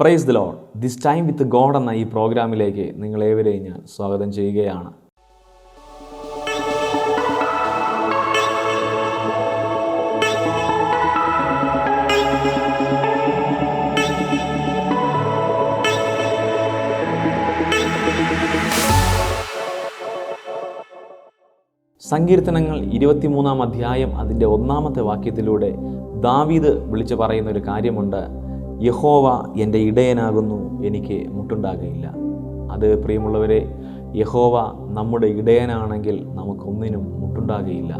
Praise the lord this time with God എന്ന ഈ പ്രോഗ്രാമിലേക്ക് നിങ്ങളേവരെയും ഞാൻ സ്വാഗതം ചെയ്യുകയാണ്. സങ്കീർത്തനങ്ങൾ ഇരുപത്തിമൂന്നാം അധ്യായം അതിന്റെ ഒന്നാമത്തെ വാക്യത്തിലൂടെ ദാവീദ് വിളിച്ചു പറയുന്ന ഒരു കാര്യമുണ്ട്. യഹോവ എന്റെ ഇടയനാകുന്നു എനിക്ക് മുട്ടുണ്ടാകുകയില്ല അത് പ്രിയമുള്ളവരെ യഹോവ നമ്മുടെ ഇടയനാണെങ്കിൽ നമുക്കൊന്നിനും മുട്ടുണ്ടാകുകയില്ല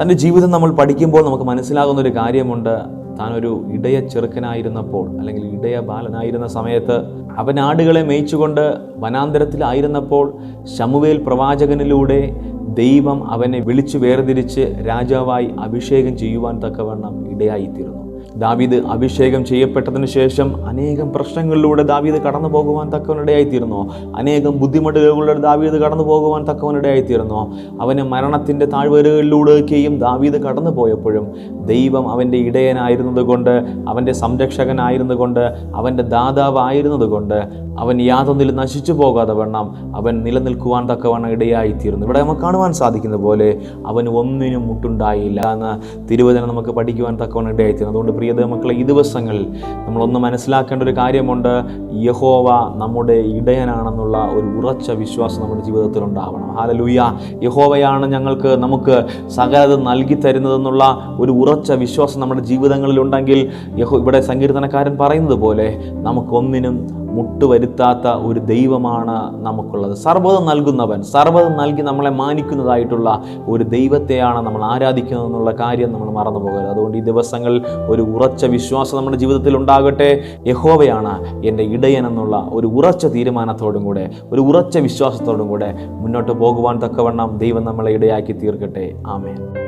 തന്റെ ജീവിതം നമ്മൾ പഠിക്കുമ്പോൾ നമുക്ക് മനസ്സിലാകുന്ന ഒരു കാര്യമുണ്ട്. താൻ ഒരു ഇടയ ചെറുക്കനായിരുന്നപ്പോൾ അല്ലെങ്കിൽ ഇടയ ബാലനായിരുന്ന സമയത്ത് അവൻ ആടുകളെ മേയിച്ചുകൊണ്ട് വനാന്തരത്തിലായിരുന്നപ്പോൾ ശമുവേൽ പ്രവാചകനിലൂടെ ദൈവം അവനെ വിളിച്ചു വേർതിരിച്ച് രാജാവായി അഭിഷേകം ചെയ്യുവാൻ തക്കവണ്ണം ഇടയായിത്തീർന്നു. ദാവീദ് അഭിഷേകം ചെയ്യപ്പെട്ടതിന് ശേഷം അനേകം പ്രശ്നങ്ങളിലൂടെ ദാവീദ് കടന്നു പോകുവാൻ തക്കവനിടയായിത്തീർന്നു. അനേകം ബുദ്ധിമുട്ടുകളിലൂടെ ദാവീദ് കടന്നു പോകുവാൻ തക്കവനിടയായിത്തീർന്നു. അവന് മരണത്തിന്റെ താഴ്വരകളിലൂടെയൊക്കെയും ദാവീദ് കടന്നു പോയപ്പോഴും ദൈവം അവന്റെ ഇടയനായിരുന്നതുകൊണ്ട് അവന്റെ സംരക്ഷകനായിരുന്നതുകൊണ്ട് അവന്റെ ദാതാവായിരുന്നതുകൊണ്ട് അവൻ യാതൊന്നിൽ നശിച്ചു പോകാതെ വണ്ണം അവൻ നിലനിൽക്കുവാൻ തക്കവണ്ണം ഇടയായിത്തീർന്നു. ഇവിടെ നമുക്ക് കാണുവാൻ സാധിക്കുന്ന പോലെ അവന് ഒന്നിനും മുട്ടുണ്ടായില്ല എന്ന് തിരുവചനം നമുക്ക് പഠിക്കുവാൻ തക്കവണ്ണം ഇടയായിത്തീർന്നു. അതുകൊണ്ട് പ്രിയത മക്കളെ ഈ ദിവസങ്ങളിൽ നമ്മളൊന്ന് മനസ്സിലാക്കേണ്ട ഒരു കാര്യമുണ്ട്. യഹോവ നമ്മുടെ ഇടയനാണെന്നുള്ള ഒരു ഉറച്ച വിശ്വാസം നമ്മുടെ ജീവിതത്തിൽ ഉണ്ടാവണം. ഹാലലൂയ യഹോവയാണ് ഞങ്ങൾക്ക് നമുക്ക് സകലത് നൽകി തരുന്നതെന്നുള്ള ഒരു ഉറച്ച വിശ്വാസം നമ്മുടെ ജീവിതങ്ങളിൽ ഉണ്ടെങ്കിൽ യഹോ ഇവിടെ സങ്കീർത്തനക്കാരൻ പറയുന്നത് പോലെ നമുക്കൊന്നിനും മുട്ടുവരുത്താത്ത ഒരു ദൈവമാണ് നമുക്കുള്ളത്. സർവതം നൽകുന്നവൻ സർവതം നൽകി നമ്മളെ മാനിക്കുന്നതായിട്ടുള്ള ഒരു ദൈവത്തെയാണ് നമ്മൾ ആരാധിക്കുന്നത് എന്നുള്ള കാര്യം നമ്മൾ മറന്നു പോകരുത്. അതുകൊണ്ട് ഈ ദിവസങ്ങളിൽ ഒരു ഉറച്ച വിശ്വാസം നമ്മുടെ ജീവിതത്തിൽ ഉണ്ടാകട്ടെ. യഹോവയാണ് എന്റെ ഇടയൻ എന്നുള്ള ഒരു ഉറച്ച തീരുമാനത്തോടും കൂടെ ഒരു ഉറച്ച വിശ്വാസത്തോടും കൂടെ മുന്നോട്ട് പോകുവാൻ തക്കവണ്ണം ദൈവം നമ്മളെ ഇടയാക്കി തീർക്കട്ടെ. ആമേൻ.